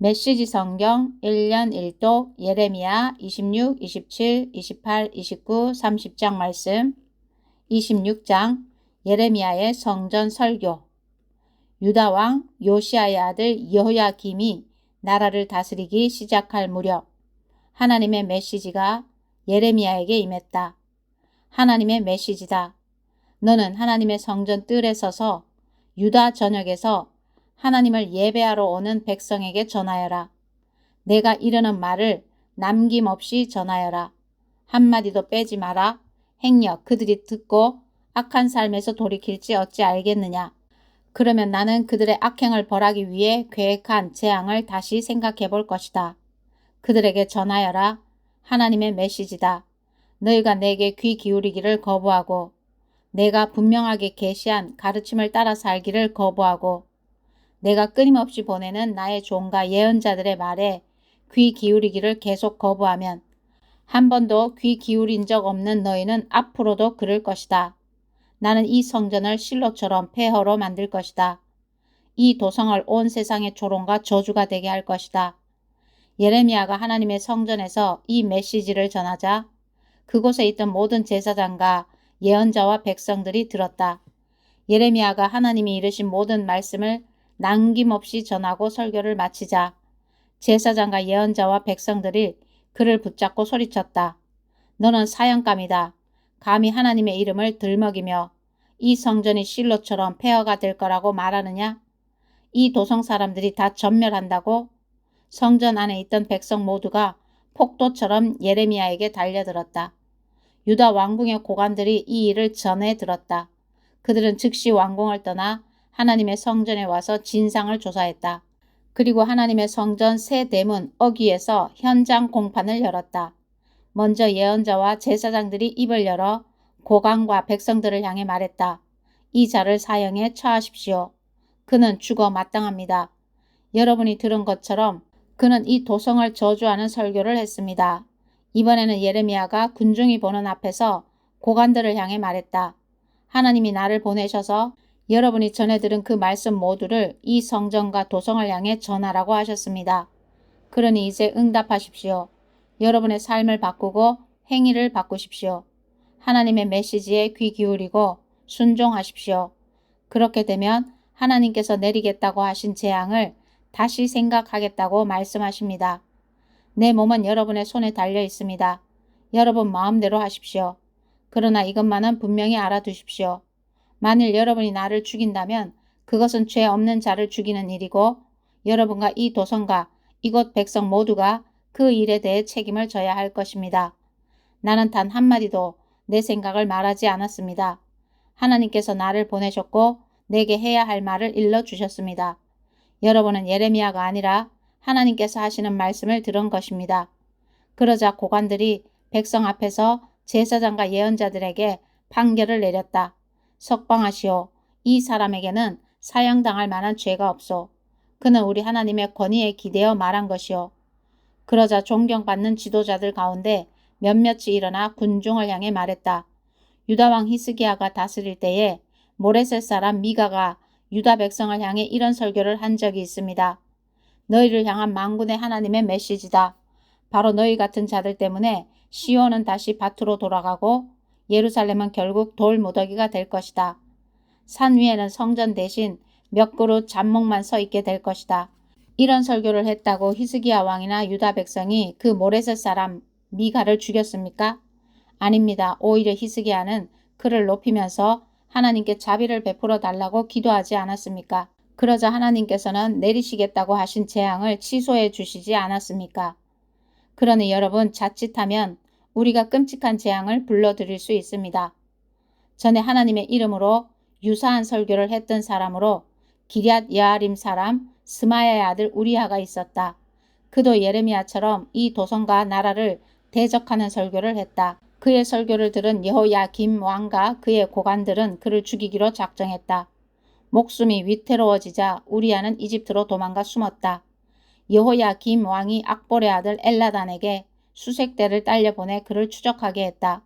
메시지 성경 1년 1독 예레미야 26, 27, 28, 29, 30장 말씀 26장 예레미야의 성전 설교 유다 왕 요시아의 아들 여호야김이 나라를 다스리기 시작할 무렵 하나님의 메시지가 예레미야에게 임했다. 하나님의 메시지다. 너는 하나님의 성전 뜰에 서서 유다 전역에서 하나님을 예배하러 오는 백성에게 전하여라. 내가 이르는 말을 남김없이 전하여라. 한마디도 빼지 마라. 행여 그들이 듣고 악한 삶에서 돌이킬지 어찌 알겠느냐. 그러면 나는 그들의 악행을 벌하기 위해 계획한 재앙을 다시 생각해 볼 것이다. 그들에게 전하여라. 하나님의 메시지다. 너희가 내게 귀 기울이기를 거부하고 내가 분명하게 계시한 가르침을 따라 살기를 거부하고 내가 끊임없이 보내는 나의 종과 예언자들의 말에 귀 기울이기를 계속 거부하면 한 번도 귀 기울인 적 없는 너희는 앞으로도 그럴 것이다. 나는 이 성전을 실로처럼 폐허로 만들 것이다. 이 도성을 온 세상의 조롱과 저주가 되게 할 것이다. 예레미야가 하나님의 성전에서 이 메시지를 전하자 그곳에 있던 모든 제사장과 예언자와 백성들이 들었다. 예레미야가 하나님이 이르신 모든 말씀을 남김없이 전하고 설교를 마치자 제사장과 예언자와 백성들이 그를 붙잡고 소리쳤다. 너는 사형감이다. 감히 하나님의 이름을 들먹이며 이 성전이 실로처럼 폐허가 될 거라고 말하느냐? 이 도성 사람들이 다 전멸한다고? 성전 안에 있던 백성 모두가 폭도처럼 예레미야에게 달려들었다. 유다 왕궁의 고관들이 이 일을 전해 들었다. 그들은 즉시 왕궁을 떠나 하나님의 성전에 와서 진상을 조사했다. 그리고 하나님의 성전 새 대문 어귀에서 현장 공판을 열었다. 먼저 예언자와 제사장들이 입을 열어 고강과 백성들을 향해 말했다. 이 자를 사형에 처하십시오. 그는 죽어 마땅합니다. 여러분이 들은 것처럼 그는 이 도성을 저주하는 설교를 했습니다. 이번에는 예레미야가 군중이 보는 앞에서 고관들을 향해 말했다. 하나님이 나를 보내셔서 여러분이 전해 들은 그 말씀 모두를 이 성전과 도성을 향해 전하라고 하셨습니다. 그러니 이제 응답하십시오. 여러분의 삶을 바꾸고 행위를 바꾸십시오. 하나님의 메시지에 귀 기울이고 순종하십시오. 그렇게 되면 하나님께서 내리겠다고 하신 재앙을 다시 생각하겠다고 말씀하십니다. 내 몸은 여러분의 손에 달려 있습니다. 여러분 마음대로 하십시오. 그러나 이것만은 분명히 알아두십시오. 만일 여러분이 나를 죽인다면 그것은 죄 없는 자를 죽이는 일이고 여러분과 이 도성과 이곳 백성 모두가 그 일에 대해 책임을 져야 할 것입니다. 나는 단 한마디도 내 생각을 말하지 않았습니다. 하나님께서 나를 보내셨고 내게 해야 할 말을 일러주셨습니다. 여러분은 예레미야가 아니라 하나님께서 하시는 말씀을 들은 것입니다. 그러자 고관들이 백성 앞에서 제사장과 예언자들에게 판결을 내렸다. 석방하시오. 이 사람에게는 사형당할 만한 죄가 없소. 그는 우리 하나님의 권위에 기대어 말한 것이오. 그러자 존경받는 지도자들 가운데 몇몇이 일어나 군중을 향해 말했다. 유다왕 히스기야가 다스릴 때에 모레셋 사람 미가가 유다 백성을 향해 이런 설교를 한 적이 있습니다. 너희를 향한 망군의 하나님의 메시지다. 바로 너희 같은 자들 때문에 시온은 다시 밭으로 돌아가고 예루살렘은 결국 돌무더기가 될 것이다. 산 위에는 성전 대신 몇 그릇 잡목만 서 있게 될 것이다. 이런 설교를 했다고 히스기야 왕이나 유다 백성이 그 모레셋 사람 미가를 죽였습니까? 아닙니다. 오히려 히스기야는 그를 높이면서 하나님께 자비를 베풀어 달라고 기도하지 않았습니까? 그러자 하나님께서는 내리시겠다고 하신 재앙을 취소해 주시지 않았습니까? 그러니 여러분 자칫하면 우리가 끔찍한 재앙을 불러들일 수 있습니다. 전에 하나님의 이름으로 유사한 설교를 했던 사람으로 기리앗 여아림 사람 스마야의 아들 우리아가 있었다. 그도 예레미야처럼 이 도성과 나라를 대적하는 설교를 했다. 그의 설교를 들은 여호야김 왕과 그의 고관들은 그를 죽이기로 작정했다. 목숨이 위태로워지자 우리아는 이집트로 도망가 숨었다. 여호야김 왕이 악볼의 아들 엘라단에게 수색대를 딸려보내 그를 추적하게 했다.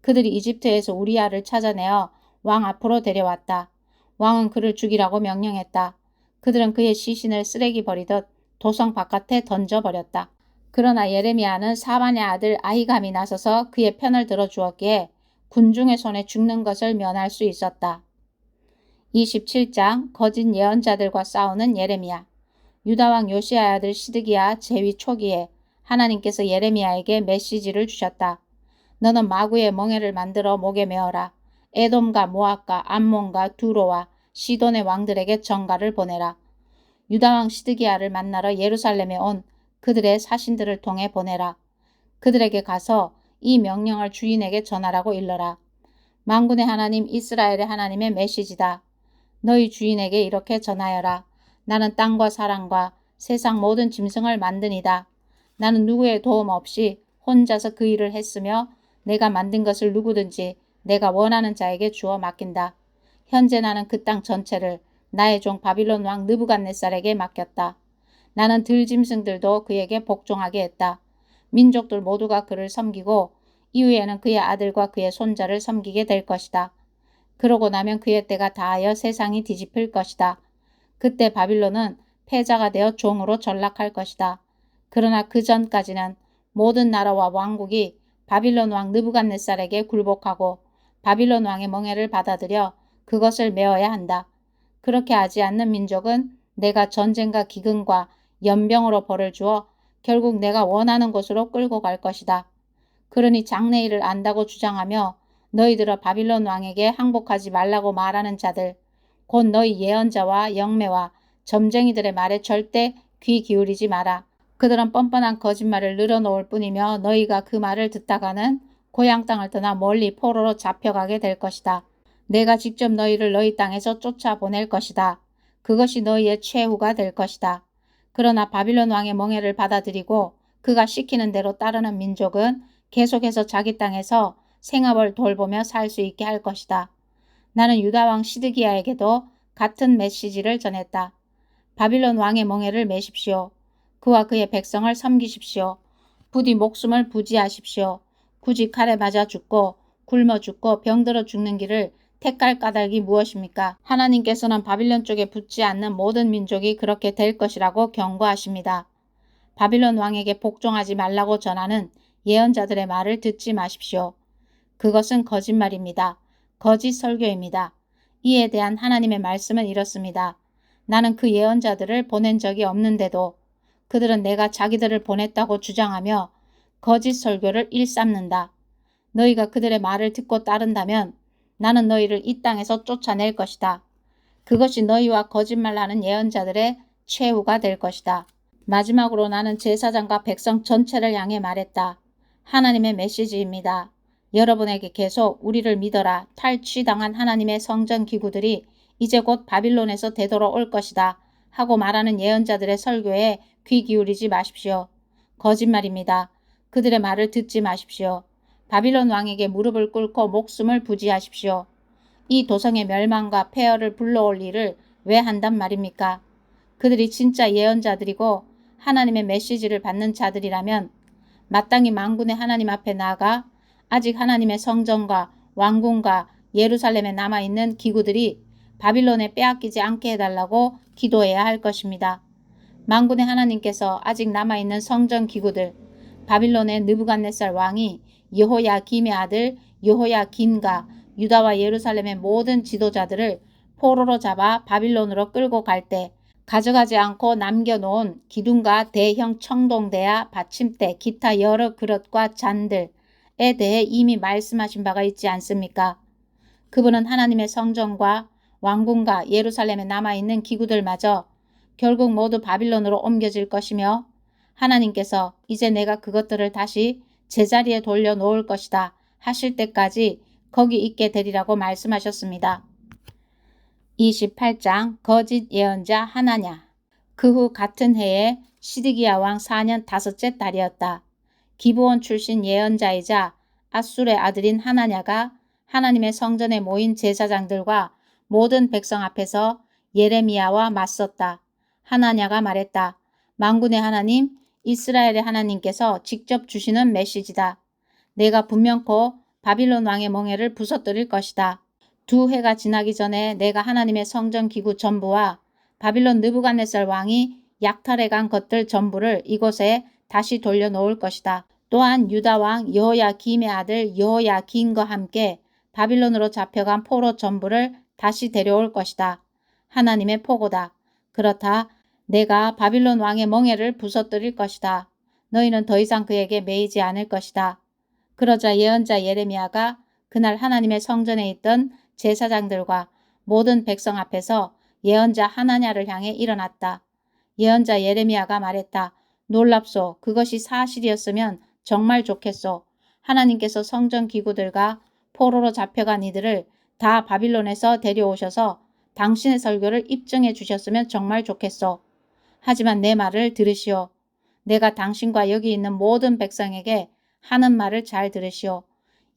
그들이 이집트에서 우리아를 찾아내어 왕 앞으로 데려왔다. 왕은 그를 죽이라고 명령했다. 그들은 그의 시신을 쓰레기 버리듯 도성 바깥에 던져버렸다. 그러나 예레미야는 사반의 아들 아히감이 나서서 그의 편을 들어주었기에 군중의 손에 죽는 것을 면할 수 있었다. 27장 거짓 예언자들과 싸우는 예레미야 유다왕 요시아의 아들 시드기야 제위 초기에 하나님께서 예레미야에게 메시지를 주셨다. 너는 마구의 멍에를 만들어 목에 메어라. 에돔과 모압과 암몬과 두로와 시돈의 왕들에게 전가를 보내라. 유다왕 시드기야를 만나러 예루살렘에 온 그들의 사신들을 통해 보내라. 그들에게 가서 이 명령을 주인에게 전하라고 일러라. 만군의 하나님 이스라엘의 하나님의 메시지다. 너희 주인에게 이렇게 전하여라. 나는 땅과 사람과 세상 모든 짐승을 만드니다. 나는 누구의 도움 없이 혼자서 그 일을 했으며 내가 만든 것을 누구든지 내가 원하는 자에게 주어 맡긴다. 현재 나는 그 땅 전체를 나의 종 바빌론 왕 느부갓네살에게 맡겼다. 나는 들짐승들도 그에게 복종하게 했다. 민족들 모두가 그를 섬기고 이후에는 그의 아들과 그의 손자를 섬기게 될 것이다. 그러고 나면 그의 때가 다하여 세상이 뒤집힐 것이다. 그때 바빌론은 패자가 되어 종으로 전락할 것이다. 그러나 그 전까지는 모든 나라와 왕국이 바빌론 왕 느부갓네살에게 굴복하고 바빌론 왕의 멍해를 받아들여 그것을 메어야 한다. 그렇게 하지 않는 민족은 내가 전쟁과 기근과 연병으로 벌을 주어 결국 내가 원하는 곳으로 끌고 갈 것이다. 그러니 장래일을 안다고 주장하며 너희들어 바빌론 왕에게 항복하지 말라고 말하는 자들, 곧 너희 예언자와 영매와 점쟁이들의 말에 절대 귀 기울이지 마라. 그들은 뻔뻔한 거짓말을 늘어놓을 뿐이며 너희가 그 말을 듣다가는 고향 땅을 떠나 멀리 포로로 잡혀가게 될 것이다. 내가 직접 너희를 너희 땅에서 쫓아보낼 것이다. 그것이 너희의 최후가 될 것이다. 그러나 바빌론 왕의 멍해를 받아들이고 그가 시키는 대로 따르는 민족은 계속해서 자기 땅에서 생업을 돌보며 살 수 있게 할 것이다. 나는 유다 왕 시드기야에게도 같은 메시지를 전했다. 바빌론 왕의 멍해를 매십시오. 그와 그의 백성을 섬기십시오. 부디 목숨을 부지하십시오. 굳이 칼에 맞아 죽고 굶어 죽고 병들어 죽는 길을 택할 까닭이 무엇입니까? 하나님께서는 바빌론 쪽에 붙지 않는 모든 민족이 그렇게 될 것이라고 경고하십니다. 바빌론 왕에게 복종하지 말라고 전하는 예언자들의 말을 듣지 마십시오. 그것은 거짓말입니다. 거짓 설교입니다. 이에 대한 하나님의 말씀은 이렇습니다. 나는 그 예언자들을 보낸 적이 없는데도 그들은 내가 자기들을 보냈다고 주장하며 거짓 설교를 일삼는다. 너희가 그들의 말을 듣고 따른다면 나는 너희를 이 땅에서 쫓아낼 것이다. 그것이 너희와 거짓말하는 예언자들의 최후가 될 것이다. 마지막으로 나는 제사장과 백성 전체를 향해 말했다. 하나님의 메시지입니다. 여러분에게 계속 우리를 믿어라 탈취당한 하나님의 성전 기구들이 이제 곧 바빌론에서 되돌아올 것이다 하고 말하는 예언자들의 설교에 귀 기울이지 마십시오. 거짓말입니다. 그들의 말을 듣지 마십시오. 바빌론 왕에게 무릎을 꿇고 목숨을 부지하십시오. 이 도성의 멸망과 폐허를 불러올 일을 왜 한단 말입니까? 그들이 진짜 예언자들이고 하나님의 메시지를 받는 자들이라면 마땅히 망군의 하나님 앞에 나아가 아직 하나님의 성전과 왕궁과 예루살렘에 남아있는 기구들이 바빌론에 빼앗기지 않게 해달라고 기도해야 할 것입니다. 망군의 하나님께서 아직 남아있는 성전 기구들, 바빌론의 느부갓네살 왕이 여호야 김의 아들 여호야 김과 유다와 예루살렘의 모든 지도자들을 포로로 잡아 바빌론으로 끌고 갈 때 가져가지 않고 남겨놓은 기둥과 대형 청동대야 받침대 기타 여러 그릇과 잔들에 대해 이미 말씀하신 바가 있지 않습니까? 그분은 하나님의 성전과 왕궁과 예루살렘에 남아있는 기구들마저 결국 모두 바빌론으로 옮겨질 것이며 하나님께서 이제 내가 그것들을 다시 제자리에 돌려 놓을 것이다 하실 때까지 거기 있게 되리라고 말씀하셨습니다. 28장 거짓 예언자 하나냐 그 후 같은 해에 시드기야 왕 4년 다섯째 달이었다. 기브온 출신 예언자이자 아술의 아들인 하나냐가 하나님의 성전에 모인 제사장들과 모든 백성 앞에서 예레미야와 맞섰다. 하나냐가 말했다. 망군의 하나님 이스라엘의 하나님께서 직접 주시는 메시지다. 내가 분명코 바빌론 왕의 멍에를 부서뜨릴 것이다. 두 해가 지나기 전에 내가 하나님의 성전 기구 전부와 바빌론 느부갓네살 왕이 약탈해 간 것들 전부를 이곳에 다시 돌려놓을 것이다. 또한 유다 왕 여호야김의 아들 여호야김과 함께 바빌론으로 잡혀간 포로 전부를 다시 데려올 것이다. 하나님의 포고다. 그렇다. 내가 바빌론 왕의 멍에를 부서뜨릴 것이다. 너희는 더 이상 그에게 매이지 않을 것이다. 그러자 예언자 예레미야가 그날 하나님의 성전에 있던 제사장들과 모든 백성 앞에서 예언자 하나냐를 향해 일어났다. 예언자 예레미야가 말했다. 놀랍소. 그것이 사실이었으면 정말 좋겠소. 하나님께서 성전 기구들과 포로로 잡혀간 이들을 다 바빌론에서 데려오셔서 당신의 설교를 입증해 주셨으면 정말 좋겠소. 하지만 내 말을 들으시오. 내가 당신과 여기 있는 모든 백성에게 하는 말을 잘 들으시오.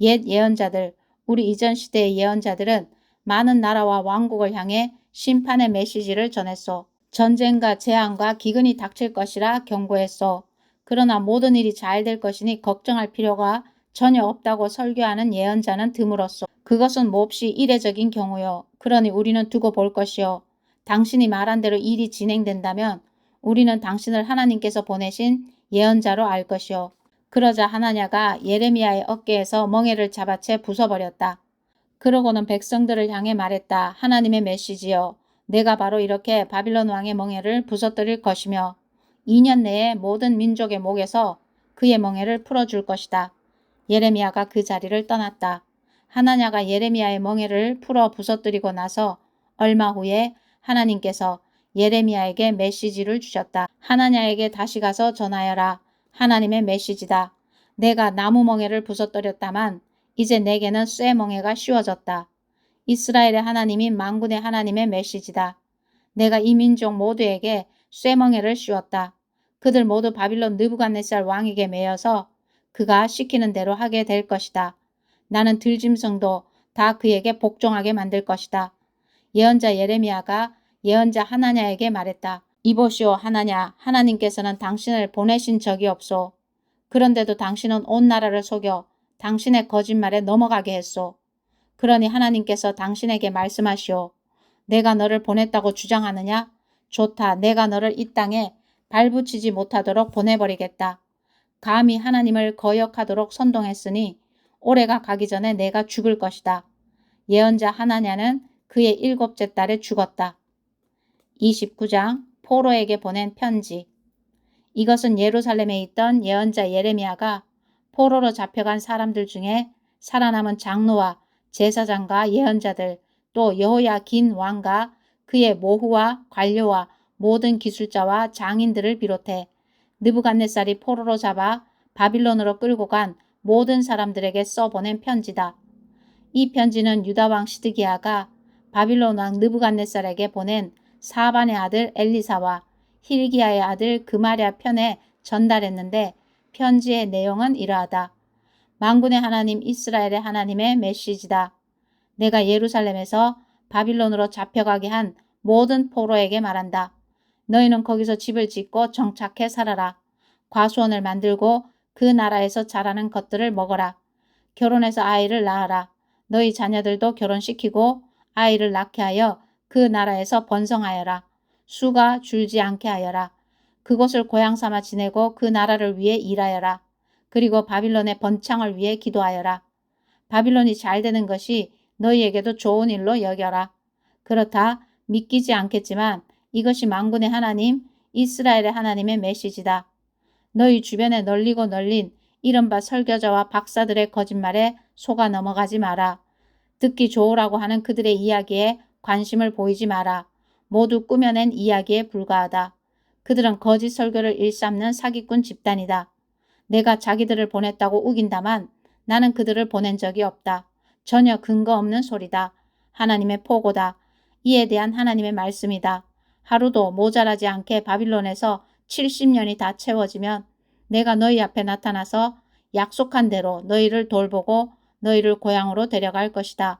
옛 예언자들, 우리 이전 시대의 예언자들은 많은 나라와 왕국을 향해 심판의 메시지를 전했소. 전쟁과 재앙과 기근이 닥칠 것이라 경고했소. 그러나 모든 일이 잘 될 것이니 걱정할 필요가 전혀 없다고 설교하는 예언자는 드물었소. 그것은 몹시 이례적인 경우요. 그러니 우리는 두고 볼 것이요. 당신이 말한 대로 일이 진행된다면 우리는 당신을 하나님께서 보내신 예언자로 알 것이요. 그러자 하나냐가 예레미야의 어깨에서 멍에를 잡아채 부숴버렸다. 그러고는 백성들을 향해 말했다. 하나님의 메시지요. 내가 바로 이렇게 바빌론 왕의 멍에를 부서뜨릴 것이며 2년 내에 모든 민족의 목에서 그의 멍에를 풀어줄 것이다. 예레미야가 그 자리를 떠났다. 하나냐가 예레미야의 멍에를 풀어 부서뜨리고 나서 얼마 후에 하나님께서 예레미야에게 메시지를 주셨다. 하나냐에게 다시 가서 전하여라. 하나님의 메시지다. 내가 나무 멍에를 부서뜨렸다만 이제 내게는 쇠 멍에가 씌워졌다. 이스라엘의 하나님이 망군의 하나님의 메시지다. 내가 이 민족 모두에게 쇠멍에를 씌웠다. 그들 모두 바빌론 느부갓네살 왕에게 매여서 그가 시키는 대로 하게 될 것이다. 나는 들짐승도 다 그에게 복종하게 만들 것이다. 예언자 예레미야가 예언자 하나냐에게 말했다. 이보시오 하나냐 하나님께서는 당신을 보내신 적이 없소. 그런데도 당신은 온 나라를 속여 당신의 거짓말에 넘어가게 했소. 그러니 하나님께서 당신에게 말씀하시오. 내가 너를 보냈다고 주장하느냐? 좋다. 내가 너를 이 땅에 발붙이지 못하도록 보내버리겠다. 감히 하나님을 거역하도록 선동했으니 올해가 가기 전에 내가 죽을 것이다. 예언자 하나냐는 그의 일곱째 딸에 죽었다. 29장 포로에게 보낸 편지 이것은 예루살렘에 있던 예언자 예레미야가 포로로 잡혀간 사람들 중에 살아남은 장로와 제사장과 예언자들 또 여호야긴 왕과 그의 모후와 관료와 모든 기술자와 장인들을 비롯해 느부갓네살이 포로로 잡아 바빌론으로 끌고 간 모든 사람들에게 써보낸 편지다. 이 편지는 유다왕 시드기야가 바빌론 왕 느부갓네살에게 보낸 사반의 아들 엘리사와 힐기야의 아들 그마랴 편에 전달했는데 편지의 내용은 이러하다. 망군의 하나님 이스라엘의 하나님의 메시지다. 내가 예루살렘에서 바빌론으로 잡혀가게 한 모든 포로에게 말한다. 너희는 거기서 집을 짓고 정착해 살아라. 과수원을 만들고 그 나라에서 자라는 것들을 먹어라. 결혼해서 아이를 낳아라. 너희 자녀들도 결혼시키고 아이를 낳게 하여 그 나라에서 번성하여라. 수가 줄지 않게 하여라. 그곳을 고향 삼아 지내고 그 나라를 위해 일하여라. 그리고 바빌론의 번창을 위해 기도하여라. 바빌론이 잘 되는 것이 너희에게도 좋은 일로 여겨라. 그렇다 믿기지 않겠지만 이것이 망군의 하나님 이스라엘의 하나님의 메시지다. 너희 주변에 널리고 널린 이른바 설교자와 박사들의 거짓말에 속아 넘어가지 마라. 듣기 좋으라고 하는 그들의 이야기에 관심을 보이지 마라. 모두 꾸며낸 이야기에 불과하다. 그들은 거짓 설교를 일삼는 사기꾼 집단이다. 내가 자기들을 보냈다고 우긴다만 나는 그들을 보낸 적이 없다. 전혀 근거 없는 소리다. 하나님의 포고다. 이에 대한 하나님의 말씀이다. 하루도 모자라지 않게 바빌론에서 70년이 다 채워지면 내가 너희 앞에 나타나서 약속한 대로 너희를 돌보고 너희를 고향으로 데려갈 것이다.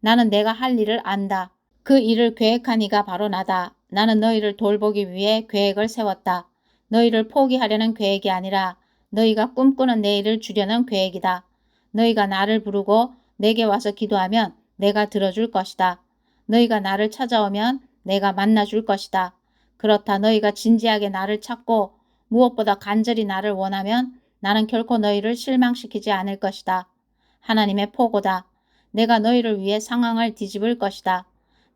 나는 내가 할 일을 안다. 그 일을 계획한 이가 바로 나다. 나는 너희를 돌보기 위해 계획을 세웠다. 너희를 포기하려는 계획이 아니라 너희가 꿈꾸는 내일을 주려는 계획이다. 너희가 나를 부르고 내게 와서 기도하면 내가 들어줄 것이다. 너희가 나를 찾아오면 내가 만나줄 것이다. 그렇다 너희가 진지하게 나를 찾고 무엇보다 간절히 나를 원하면 나는 결코 너희를 실망시키지 않을 것이다. 하나님의 포고다. 내가 너희를 위해 상황을 뒤집을 것이다.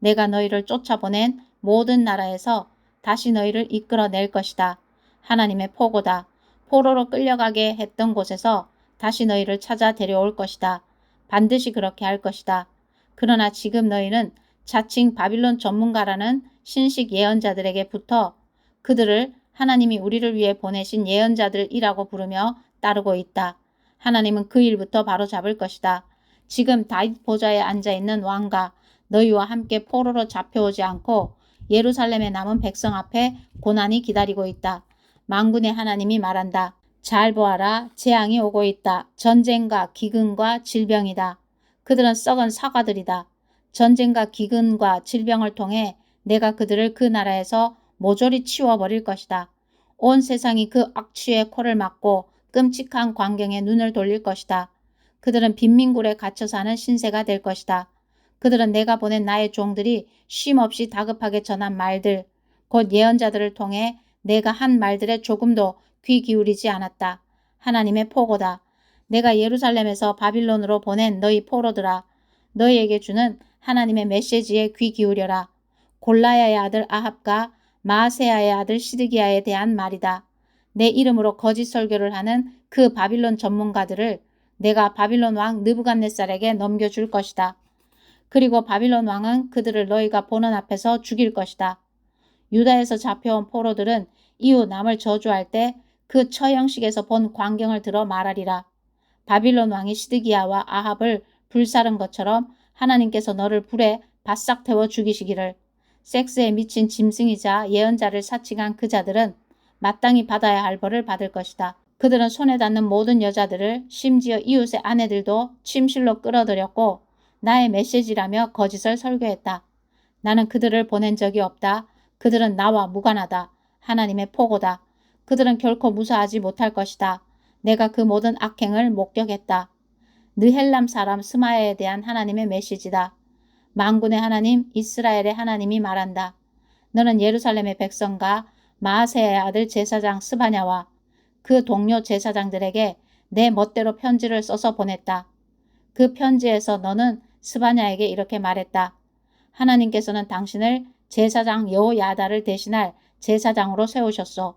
내가 너희를 쫓아보낸 모든 나라에서 다시 너희를 이끌어낼 것이다. 하나님의 포고다. 포로로 끌려가게 했던 곳에서 다시 너희를 찾아 데려올 것이다. 반드시 그렇게 할 것이다. 그러나 지금 너희는 자칭 바빌론 전문가라는 신식 예언자들에게 붙어 그들을 하나님이 우리를 위해 보내신 예언자들이라고 부르며 따르고 있다. 하나님은 그 일부터 바로 잡을 것이다. 지금 다윗 보좌에 앉아 있는 왕가 너희와 함께 포로로 잡혀오지 않고 예루살렘에 남은 백성 앞에 고난이 기다리고 있다. 망군의 하나님이 말한다. 잘 보아라. 재앙이 오고 있다. 전쟁과 기근과 질병이다. 그들은 썩은 사과들이다. 전쟁과 기근과 질병을 통해 내가 그들을 그 나라에서 모조리 치워버릴 것이다. 온 세상이 그 악취의 코를 막고 끔찍한 광경에 눈을 돌릴 것이다. 그들은 빈민굴에 갇혀 사는 신세가 될 것이다. 그들은 내가 보낸 나의 종들이 쉼없이 다급하게 전한 말들, 곧 예언자들을 통해 내가 한 말들에 조금도 귀 기울이지 않았다. 하나님의 포고다. 내가 예루살렘에서 바빌론으로 보낸 너희 포로들아. 너희에게 주는 하나님의 메시지에 귀 기울여라. 골라야의 아들 아합과 마세야의 아들 시드기야에 대한 말이다. 내 이름으로 거짓 설교를 하는 그 바빌론 전문가들을 내가 바빌론 왕 느부갓네살에게 넘겨줄 것이다. 그리고 바빌론 왕은 그들을 너희가 보는 앞에서 죽일 것이다. 유다에서 잡혀온 포로들은 이후 남을 저주할 때 그 처형식에서 본 광경을 들어 말하리라. 바빌론 왕이 시드기야와 아합을 불사른 것처럼 하나님께서 너를 불에 바싹 태워 죽이시기를. 섹스에 미친 짐승이자 예언자를 사칭한 그 자들은 마땅히 받아야 할 벌을 받을 것이다. 그들은 손에 닿는 모든 여자들을 심지어 이웃의 아내들도 침실로 끌어들였고 나의 메시지라며 거짓을 설교했다. 나는 그들을 보낸 적이 없다. 그들은 나와 무관하다. 하나님의 포고다. 그들은 결코 무사하지 못할 것이다. 내가 그 모든 악행을 목격했다. 느헬람 사람 스마야에 대한 하나님의 메시지다. 망군의 하나님 이스라엘의 하나님이 말한다. 너는 예루살렘의 백성과 마아세의 아들 제사장 스바냐와 그 동료 제사장들에게 내 멋대로 편지를 써서 보냈다. 그 편지에서 너는 스바냐에게 이렇게 말했다. 하나님께서는 당신을 제사장 여호야다를 대신할 제사장으로 세우셨소.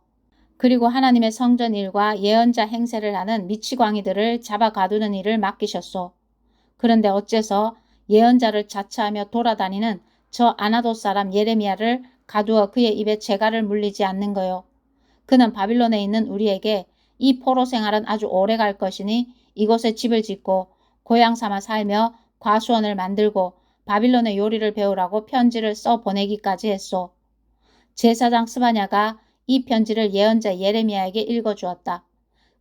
그리고 하나님의 성전 일과 예언자 행세를 하는 미치광이들을 잡아 가두는 일을 맡기셨소. 그런데 어째서 예언자를 자처하며 돌아다니는 저 아나도 사람 예레미야를 가두어 그의 입에 재갈을 물리지 않는 거요. 그는 바빌론에 있는 우리에게 이 포로 생활은 아주 오래 갈 것이니 이곳에 집을 짓고 고향 삼아 살며 과수원을 만들고 바빌론의 요리를 배우라고 편지를 써 보내기까지 했소. 제사장 스바냐가 이 편지를 예언자 예레미야에게 읽어주었다.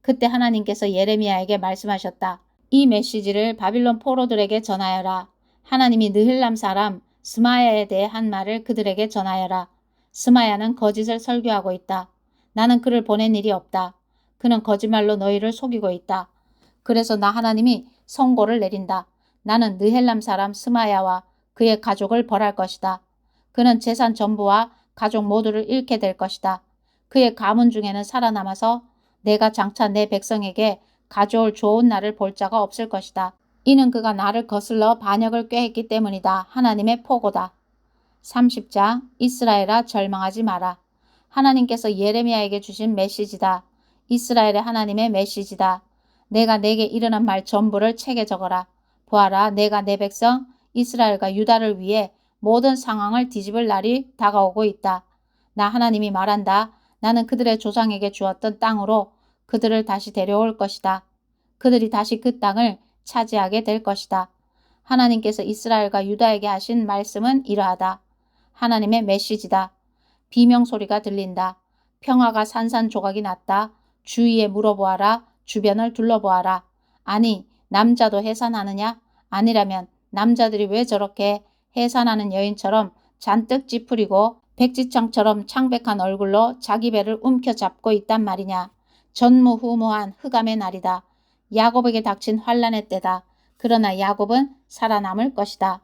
그때 하나님께서 예레미야에게 말씀하셨다. 이 메시지를 바빌론 포로들에게 전하여라. 하나님이 느힐람 사람 스마야에 대해 한 말을 그들에게 전하여라. 스마야는 거짓을 설교하고 있다. 나는 그를 보낸 일이 없다. 그는 거짓말로 너희를 속이고 있다. 그래서 나 하나님이 선고를 내린다. 나는 느헬람 사람 스마야와 그의 가족을 벌할 것이다. 그는 재산 전부와 가족 모두를 잃게 될 것이다. 그의 가문 중에는 살아남아서 내가 장차 내 백성에게 가져올 좋은 날을 볼 자가 없을 것이다. 이는 그가 나를 거슬러 반역을 꾀했기 때문이다. 하나님의 포고다. 30장 이스라엘아 절망하지 마라. 하나님께서 예레미야에게 주신 메시지다. 이스라엘의 하나님의 메시지다. 내가 내게 일어난 말 전부를 책에 적어라. 보아라 내가 내 백성 이스라엘과 유다를 위해 모든 상황을 뒤집을 날이 다가오고 있다. 나 하나님이 말한다. 나는 그들의 조상에게 주었던 땅으로 그들을 다시 데려올 것이다. 그들이 다시 그 땅을 차지하게 될 것이다. 하나님께서 이스라엘과 유다에게 하신 말씀은 이러하다. 하나님의 메시지다. 비명 소리가 들린다. 평화가 산산조각이 났다. 주위에 물어보아라. 주변을 둘러보아라. 아니, 남자도 해산하느냐? 아니라면 남자들이 왜 저렇게 해산하는 여인처럼 잔뜩 찌푸리고 백지창처럼 창백한 얼굴로 자기 배를 움켜잡고 있단 말이냐. 전무후무한 흑암의 날이다. 야곱에게 닥친 환란의 때다. 그러나 야곱은 살아남을 것이다.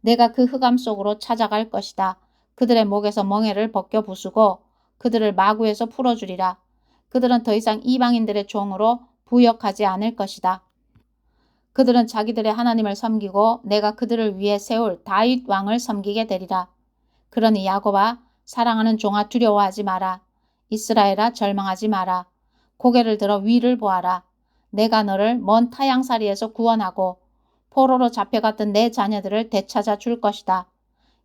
내가 그 흑암 속으로 찾아갈 것이다. 그들의 목에서 멍에를 벗겨 부수고 그들을 마구에서 풀어주리라. 그들은 더 이상 이방인들의 종으로 부역하지 않을 것이다. 그들은 자기들의 하나님을 섬기고 내가 그들을 위해 세울 다윗 왕을 섬기게 되리라. 그러니 야곱아 사랑하는 종아 두려워하지 마라. 이스라엘아 절망하지 마라. 고개를 들어 위를 보아라. 내가 너를 먼 타양사리에서 구원하고 포로로 잡혀갔던 내 자녀들을 되찾아 줄 것이다.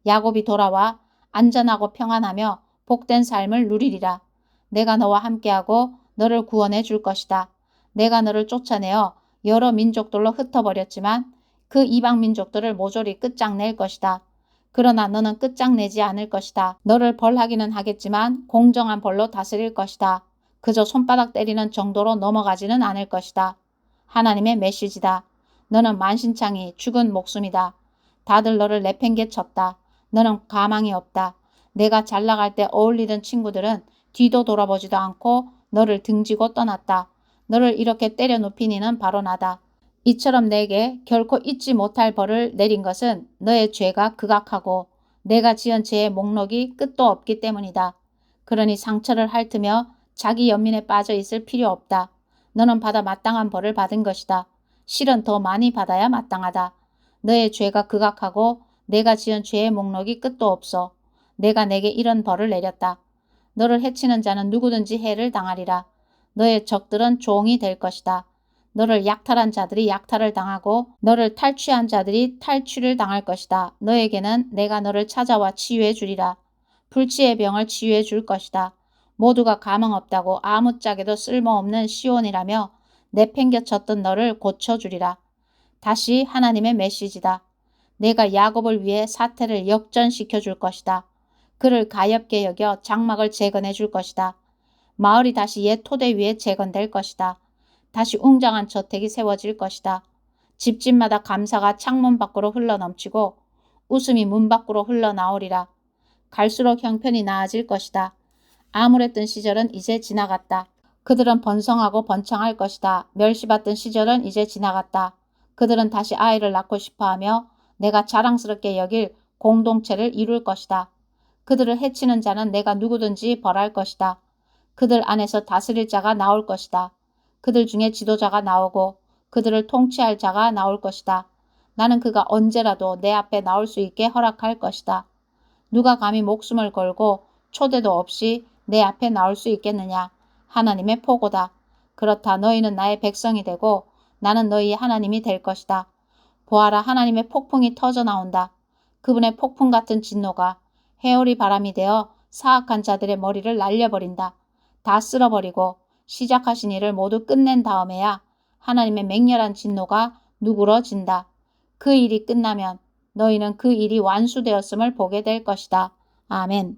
야곱이 돌아와 안전하고 평안하며 복된 삶을 누리리라. 내가 너와 함께하고 너를 구원해 줄 것이다. 내가 너를 쫓아내어 여러 민족들로 흩어버렸지만 그 이방 민족들을 모조리 끝장낼 것이다. 그러나 너는 끝장내지 않을 것이다. 너를 벌하기는 하겠지만 공정한 벌로 다스릴 것이다. 그저 손바닥 때리는 정도로 넘어가지는 않을 것이다. 하나님의 메시지다. 너는 만신창이 죽은 목숨이다. 다들 너를 내팽개쳤다. 너는 가망이 없다. 내가 잘 나갈 때 어울리던 친구들은 뒤도 돌아보지도 않고 너를 등지고 떠났다. 너를 이렇게 때려 눕히니는 바로 나다. 이처럼 내게 결코 잊지 못할 벌을 내린 것은 너의 죄가 극악하고 내가 지은 죄의 목록이 끝도 없기 때문이다. 그러니 상처를 핥으며 자기 연민에 빠져 있을 필요 없다. 너는 받아 마땅한 벌을 받은 것이다. 실은 더 많이 받아야 마땅하다. 너의 죄가 극악하고 내가 지은 죄의 목록이 끝도 없어. 내가 내게 이런 벌을 내렸다. 너를 해치는 자는 누구든지 해를 당하리라. 너의 적들은 종이 될 것이다. 너를 약탈한 자들이 약탈을 당하고 너를 탈취한 자들이 탈취를 당할 것이다. 너에게는 내가 너를 찾아와 치유해 주리라. 불치의 병을 치유해 줄 것이다. 모두가 가망 없다고 아무짝에도 쓸모없는 시온이라며 내팽겨쳤던 너를 고쳐주리라. 다시 하나님의 메시지다. 내가 야곱을 위해 사태를 역전시켜 줄 것이다. 그를 가엽게 여겨 장막을 재건해 줄 것이다. 마을이 다시 옛 토대 위에 재건될 것이다. 다시 웅장한 저택이 세워질 것이다. 집집마다 감사가 창문 밖으로 흘러넘치고 웃음이 문 밖으로 흘러나오리라. 갈수록 형편이 나아질 것이다. 암울했던 시절은 이제 지나갔다. 그들은 번성하고 번창할 것이다. 멸시받던 시절은 이제 지나갔다. 그들은 다시 아이를 낳고 싶어하며 내가 자랑스럽게 여길 공동체를 이룰 것이다. 그들을 해치는 자는 내가 누구든지 벌할 것이다. 그들 안에서 다스릴 자가 나올 것이다. 그들 중에 지도자가 나오고 그들을 통치할 자가 나올 것이다. 나는 그가 언제라도 내 앞에 나올 수 있게 허락할 것이다. 누가 감히 목숨을 걸고 초대도 없이 내 앞에 나올 수 있겠느냐. 하나님의 포고다. 그렇다. 너희는 나의 백성이 되고 나는 너희의 하나님이 될 것이다. 보아라 하나님의 폭풍이 터져 나온다. 그분의 폭풍 같은 진노가 해오리 바람이 되어 사악한 자들의 머리를 날려버린다. 다 쓸어버리고 시작하신 일을 모두 끝낸 다음에야 하나님의 맹렬한 진노가 누그러진다. 그 일이 끝나면 너희는 그 일이 완수되었음을 보게 될 것이다. 아멘.